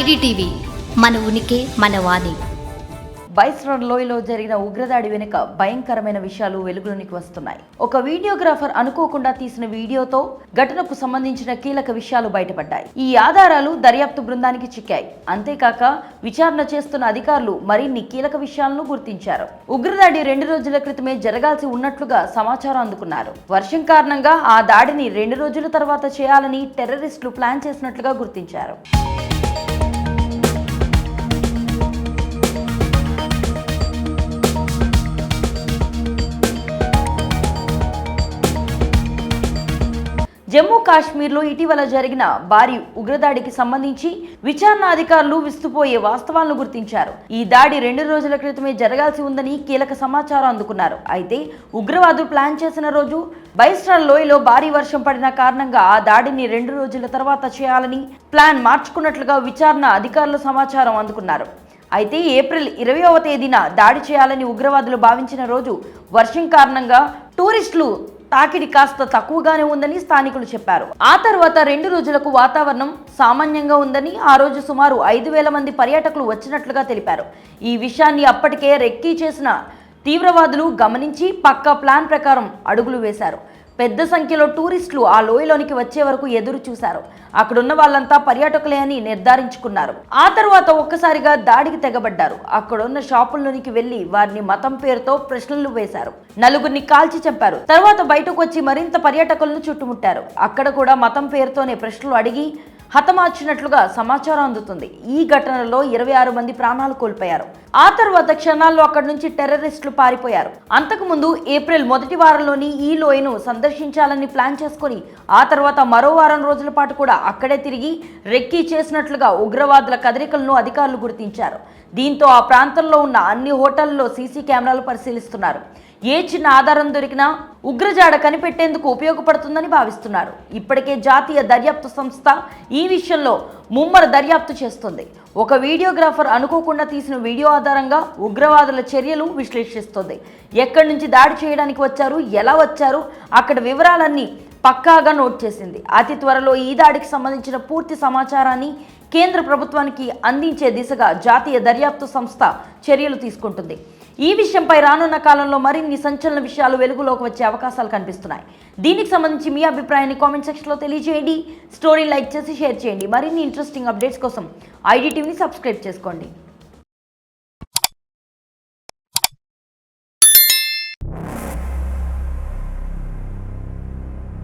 IDTV మన ఉనికి మన వాణి. బైస్రాన్ లోయలో జరిగిన ఉగ్రదాడి వెనుక భయంకరమైన విషయాలు వెలుగులోనికి వస్తున్నాయి. ఒక వీడియోగ్రాఫర్ అనుకోకుండా తీసిన వీడియోతో ఘటనకు సంబంధించిన కీలక విషయాలు బయటపడ్డాయి. ఈ ఆధారాలు దర్యాప్తు బృందానికి చిక్కాయి. అంతేకాక విచారణ చేస్తున్న అధికారులు మరిన్ని కీలక విషయాలను గుర్తించారు. ఉగ్రదాడి రెండు రోజుల క్రితమే జరగాల్సి ఉన్నట్లుగా సమాచారం అందుకున్నారు. వర్షం కారణంగా ఆ దాడిని రెండు రోజుల తర్వాత చేయాలని టెర్రరిస్టులు ప్లాన్ చేసినట్లుగా గుర్తించారు. జమ్మూ కాశ్మీర్లో ఇటీవల జరిగిన భారీ ఉగ్రదాడికి సంబంధించి విచారణ అధికారులు విస్తుపోయే వాస్తవాలను గుర్తించారు. ఈ దాడి రెండు రోజుల క్రితమే జరగాల్సి ఉందని కీలక సమాచారం అందుకున్నారు. అయితే ఉగ్రవాదులు ప్లాన్ చేసిన రోజు బైస్ట్రాల్ లోయలో భారీ వర్షం పడిన కారణంగా ఆ దాడిని రెండు రోజుల తర్వాత చేయాలని ప్లాన్ మార్చుకున్నట్లుగా విచారణ అధికారులు సమాచారం అందుకున్నారు. అయితే ఏప్రిల్ ఇరవయవ తేదీన దాడి చేయాలని ఉగ్రవాదులు భావించిన రోజు వర్షం కారణంగా టూరిస్టులు తాకిడి కాస్త తక్కువగానే ఉందని స్థానికులు చెప్పారు. ఆ తర్వాత రెండు రోజులకు వాతావరణం సామాన్యంగా ఉందని ఆ రోజు సుమారు ఐదు వేల మంది పర్యాటకులు వచ్చినట్లుగా తెలిపారు. ఈ విషయాన్ని అప్పటికే రెక్కీ చేసిన తీవ్రవాదులు గమనించి పక్కా ప్లాన్ ప్రకారం అడుగులు వేశారు. పెద్ద సంఖ్యలో టూరిస్టులు ఆ లోయలోనికి వచ్చే వరకు ఎదురు చూశారు. అక్కడున్న వాళ్ళంతా పర్యాటకులే అని నిర్ధారించుకున్నారు. ఆ తర్వాత ఒక్కసారిగా దాడికి తెగబడ్డారు. అక్కడున్న షాపుల్లోనికి వెళ్ళి వారిని మతం పేరుతో ప్రశ్నలు వేశారు. నలుగురిని కాల్చి చంపారు. తర్వాత బయటకు వచ్చి మరింత పర్యాటకులను చుట్టుముట్టారు. అక్కడ కూడా మతం పేరుతోనే ప్రశ్నలు అడిగి హతమార్చినట్లుగా సమాచారం అందుతుంది. ఈ ఘటనలో ఇరవై ఆరు మంది ప్రాణాలు కోల్పోయారు. ఆ తర్వాత క్షణాల్లో అక్కడి నుంచి టెర్రరిస్టులు పారిపోయారు. అంతకుముందు ఏప్రిల్ మొదటి వారంలోని ఈ లోయను సందర్శించాలని ప్లాన్ చేసుకుని ఆ తర్వాత మరో వారం రోజుల పాటు కూడా అక్కడే తిరిగి రెక్కీ చేసినట్లుగా ఉగ్రవాదుల కదలికలను అధికారులు గుర్తించారు. దీంతో ఆ ప్రాంతంలో ఉన్న అన్ని హోటళ్ళలో సీసీ కెమెరాలు పరిశీలిస్తున్నారు. ఏ చిన్న ఆధారం దొరికినా ఉగ్రజాడ కనిపెట్టేందుకు ఉపయోగపడుతుందని భావిస్తున్నారు. ఇప్పటికే జాతీయ దర్యాప్తు సంస్థ ఈ విషయంలో ముమ్మర దర్యాప్తు చేస్తుంది. ఒక వీడియోగ్రాఫర్ అనుకోకుండా తీసిన వీడియో ఆధారంగా ఉగ్రవాదుల చర్యలు విశ్లేషిస్తుంది. ఎక్కడి నుంచి దాడి చేయడానికి వచ్చారు? ఎలా వచ్చారు? అక్కడ వివరాలన్నీ పక్కాగా నోట్ చేసింది. అతి త్వరలో ఈ దాడికి సంబంధించిన పూర్తి సమాచారాన్ని కేంద్ర ప్రభుత్వానికి అందించే దిశగా జాతీయ దర్యాప్తు సంస్థ చర్యలు తీసుకుంటుంది. ఈ విషయంపై రానున్న కాలంలో మరిన్ని సంచలన విషయాలు వెలుగులోకి వచ్చే అవకాశాలు కనిపిస్తున్నాయి. దీనికి సంబంధించి మీ అభిప్రాయాన్ని కామెంట్ సెక్షన్లో తెలియజేయండి. స్టోరీ లైక్ చేసి షేర్ చేయండి. మరిన్ని ఇంట్రెస్టింగ్ అప్డేట్స్ కోసం ఐడి టీవీని సబ్స్క్రైబ్ చేసుకోండి.